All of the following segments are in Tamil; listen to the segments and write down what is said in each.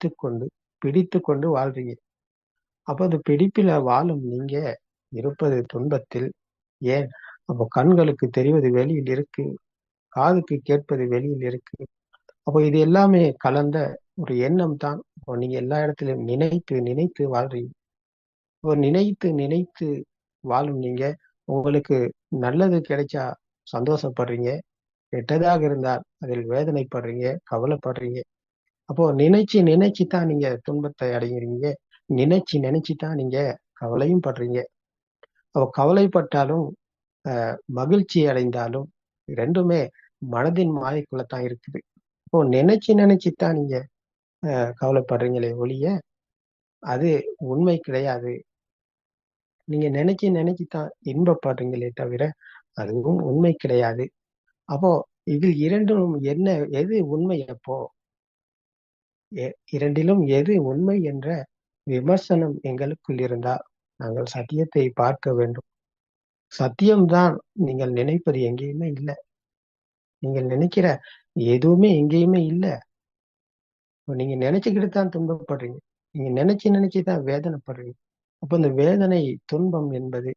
வைத்துக்கொண்டு பிடித்து கொண்டு வாழ்றீங்க. அப்ப அந்த பிடிப்பில வாழும் நீங்க இருப்பது துன்பத்தில். ஏன்? அப்போ கண்களுக்கு தெரிவது வெளியில் இருக்கு. காதுக்கு கேட்பது வெளியில் இருக்கு. அப்போ இது எல்லாமே கலந்த ஒரு எண்ணம் தான். இப்போ நீங்க எல்லா இடத்துலையும் நினைத்து நினைத்து வாழ்றீங்க. இப்போ நினைத்து நினைத்து வாழும் நீங்க உங்களுக்கு நல்லது கிடைச்சா சந்தோஷப்படுறீங்க. கெட்டதாக இருந்தால் அதில் வேதனைப்படுறீங்க கவலைப்படுறீங்க. அப்போ நினைச்சு நினைச்சு தான் நீங்க துன்பத்தை அடைகிறீங்க நினைச்சு நினைச்சு தான் நீங்க கவலையும் படுறீங்க. அப்போ கவலைப்பட்டாலும் அஹ், மகிழ்ச்சி அடைந்தாலும் ரெண்டுமே மனதின் மாயக்குள்ள தான் இருக்குது. இப்போ நினைச்சு நினைச்சு தான் நீங்க அஹ், கவலைப்படுறீங்களே ஒழிய அது உண்மை கிடையாது. நீங்க நினைச்சு நினைச்சு தான் இன்பப்படுறீங்களே தவிர அதுவும் உண்மை கிடையாது. அப்போ இதில் இரண்டும் என்ன எது உண்மை அப்போ? இரண்டிலும் எது உண்மை என்ற விமர்சனம் எங்களுக்குள் இருந்தால் நாங்கள் சத்தியத்தை பார்க்க வேண்டும். சத்தியம்தான் நீங்கள் நினைப்பது எங்கேயுமே இல்லை. நீங்கள் நினைக்கிற எதுவுமே எங்கேயுமே இல்லை. நீங்க நினைச்சுக்கிட்டு தான் துன்பப்படுறீங்க. நீங்க நினைச்சு நினைச்சு தான் வேதனைப்படுறீங்க. அப்போ இந்த வேதனை துன்பம் என்பது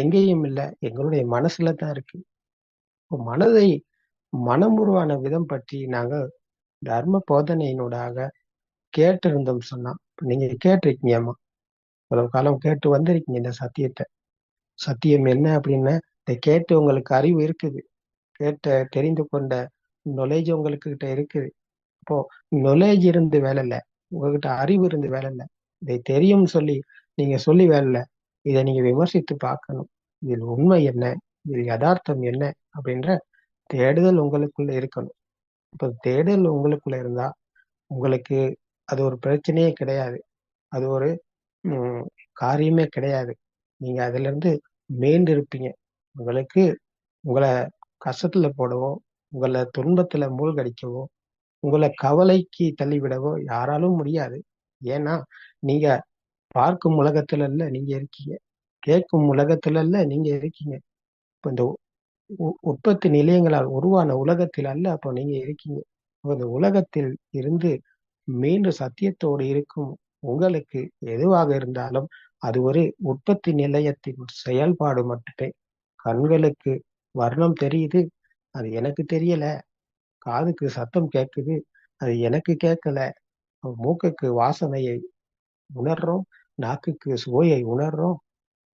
எங்கேயும் இல்லை. எங்களுடைய மனசுல தான் இருக்கு. மனதை மனமுருவான விதம் பற்றி நாங்கள் தர்ம போதனையினூடாக கேட்டிருந்தோம் சொன்னா நீங்க கேட்டிருக்கீங்கம்மா. இவ்வளவு காலம் கேட்டு வந்திருக்கீங்க இந்த சத்தியத்தை. சத்தியம் என்ன அப்படின்னா இதை கேட்டு உங்களுக்கு அறிவு இருக்குது. கேட்ட தெரிந்து கொண்ட நொலேஜ் உங்களுக்கு கிட்ட இருக்குது. இப்போ நொலேஜ் இருந்து வேலை இல்லை. உங்ககிட்ட அறிவு இருந்து வேலை இல்லை. இதை தெரியும் சொல்லி நீங்க சொல்லி வேலை இல்லை. இதை நீங்க விமர்சித்து பார்க்கணும். இதில் உண்மை என்ன? இதில் யதார்த்தம் என்ன? அப்படின்ற தேடுதல் உங்களுக்குள்ள இருக்கணும். இப்போ தேடல் உங்களுக்குள்ள இருந்தா உங்களுக்கு அது ஒரு பிரச்சனையே கிடையாது. அது ஒரு ம், காரியமே கிடையாது. நீங்க அதுல இருந்து மீண்டு இருப்பீங்க உங்களுக்கு உங்களை கஷ்டத்துல போடவோ உங்களை துன்பத்துல மூழ்கடிக்கவோ உங்களை கவலைக்கு தள்ளிவிடவோ யாராலும் முடியாது. ஏன்னா நீங்க பார்க்கும் உலகத்துல இல்ல நீங்க இருக்கீங்க. கேட்கும் உலகத்துல இல்ல நீங்க இருக்கீங்க. இப்ப இந்த உ- உற்பத்தி நிலையங்களால் உருவான உலகத்தில் அல்ல. அப்போ நீங்க இருக்கீங்க. அப்ப இந்த உலகத்தில் இருந்து மீண்டும் சத்தியத்தோடு இருக்கும் உங்களுக்கு எதுவாக இருந்தாலும் அது ஒரு உற்பத்தி நிலையத்தின் செயல்பாடு மட்டுமே. கண்களுக்கு வர்ணம் தெரியுது. அது எனக்கு தெரியல. காதுக்கு சத்தம் கேட்குது. அது எனக்கு கேட்கல. மூக்குக்கு வாசனையை உணர்றோம். நாக்குக்கு சுவையை உணர்றோம்.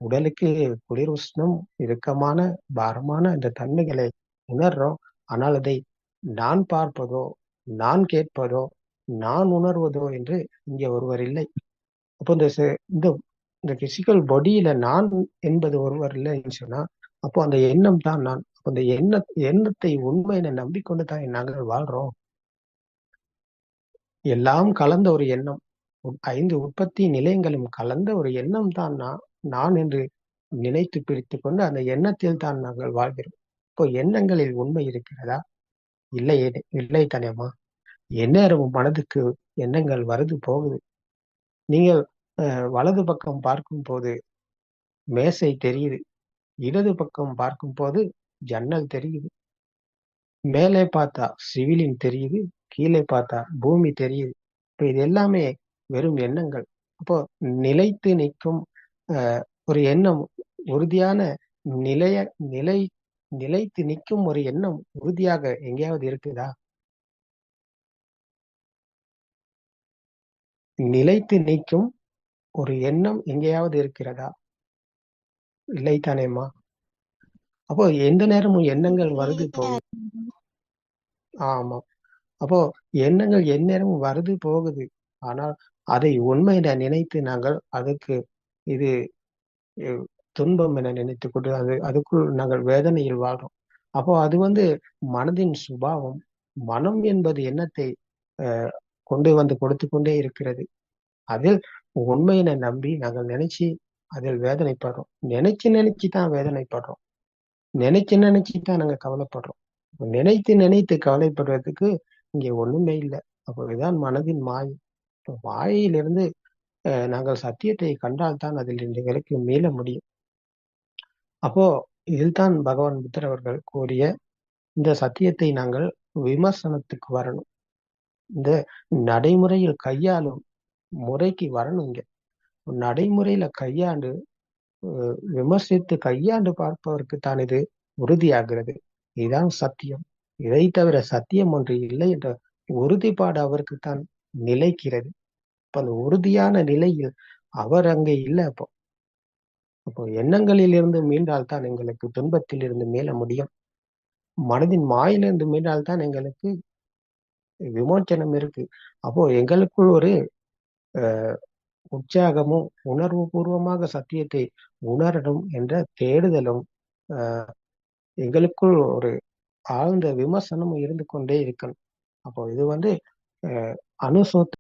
உடலுக்கு குளிர் உஷ்ணம் இறுக்கமான பாரமான இந்த தன்மைகளை உணர்றோம். ஆனால் அதை நான் பார்ப்பதோ நான் கேட்பதோ நான் உணர்வதோ என்று இங்கே ஒருவர் இல்லை. அப்போ இந்த செ- இந்த இந்த பிசிக்கல் பாடியில நான் என்பது ஒருவர் இல்லைன்னு சொன்னா அப்போ அந்த எண்ணம் தான் நான் அப்போ அந்த எண்ண எண்ணத்தை உண்மை என நம்பிக்கொண்டு தான் நாங்கள் வாழ்றோம். எல்லாம் கலந்த ஒரு எண்ணம் ஐந்து உற்பத்தி நிலையங்களும் கலந்த ஒரு எண்ணம் தான் நான் நான் என்று நினைத்து பிடித்து கொண்டு அந்த எண்ணத்தில் தான் நாங்கள் வாழ்கிறோம். இப்போ எண்ணங்களில் உண்மை இருக்கிறதா? இல்லை இல்லை தானேமா எந்நேரமும் மனதுக்கு எண்ணங்கள் வருது போகுது. நீங்கள் அஹ், வலது பக்கம் பார்க்கும் போது மேசை தெரியுது. இடது பக்கம் பார்க்கும் போது ஜன்னல் தெரியுது. மேலே பார்த்தா சிவிலின் தெரியுது. கீழே பார்த்தா பூமி தெரியுது. இப்போ இது எல்லாமே வெறும் எண்ணங்கள். அப்போ நிலைத்து நிற்கும் ஒரு எண்ணம் உறுதியான நிலைய நிலை நிலைத்து நிற்கும் ஒரு எண்ணம் உறுதியாக எங்கேயாவது இருக்குதா? நிலைத்து நிற்கும் ஒரு எண்ணம் எங்கேயாவது இருக்கிறதா? இல்லை தானேம்மா. அப்போ எந்த நேரமும் எண்ணங்கள் வருது போகுது. ஆமா. அப்போ எண்ணங்கள் எந்நேரமும் வருது போகுது. ஆனால் அதை உண்மை என நினைத்து நாங்கள் அதுக்கு இது துன்பம் என நினைத்து கொண்டு அது அதுக்குள் நாங்கள் வேதனையில் வாழ்றோம். அப்போ அது வந்து மனதின் சுபாவம் மனம் என்பது எண்ணத்தை கொண்டு வந்து கொடுத்து கொண்டே இருக்கிறது. அதில் உண்மையினை நம்பி நாங்கள் நினைச்சு அதில் வேதனைப்படுறோம். நினைச்சு நினைச்சு தான் வேதனைப்படுறோம். நினைச்சு நினைச்சு தான் நாங்கள் கவலைப்படுறோம். நினைத்து நினைத்து கவலைப்படுறதுக்கு இங்கே ஒண்ணுமே இல்லை. அப்போ இதுதான் மனதின் மாயை. இப்போ மாயையிலிருந்து நாங்கள் சத்தியத்தை கண்டால்தான் அதில் எங்களுக்கு மீள முடியும். அப்போ இதில்தான் பகவான் புத்தர் அவர்கள் கூறிய இந்த சத்தியத்தை நாங்கள் விமர்சனத்துக்கு வரணும். இந்த நடைமுறையில் கையாளும் முறைக்கு வரணுங்க நடைமுறையில கையாண்டு விமர்சித்து கையாண்டு பார்ப்பவருக்கு தான் இது உறுதியாகிறது. இதுதான் சத்தியம். இதை தவிர சத்தியம் ஒன்று இல்லை என்ற உறுதிப்பாடு அவருக்கு தான் நிலைக்கிறது. அப்ப அந்த உறுதியான நிலையில் அவர் அங்கே இல்லை அப்போ. அப்போ எண்ணங்களில் இருந்து மீண்டால் தான் எங்களுக்கு துன்பத்தில் இருந்து மீள முடியும். மனதின் மாயிலிருந்து மீண்டால் தான் எங்களுக்கு விமோச்சனம் இருக்கு. அப்போ எங்களுக்குள் ஒரு அஹ், உற்சாகமும் உணர்வு பூர்வமாக சத்தியத்தை உணரணும் என்ற தேடுதலும் அஹ், எங்களுக்குள் ஒரு ஆழ்ந்த விமர்சனமும் இருந்து கொண்டே இருக்கணும். அப்போ இது வந்து அஹ்,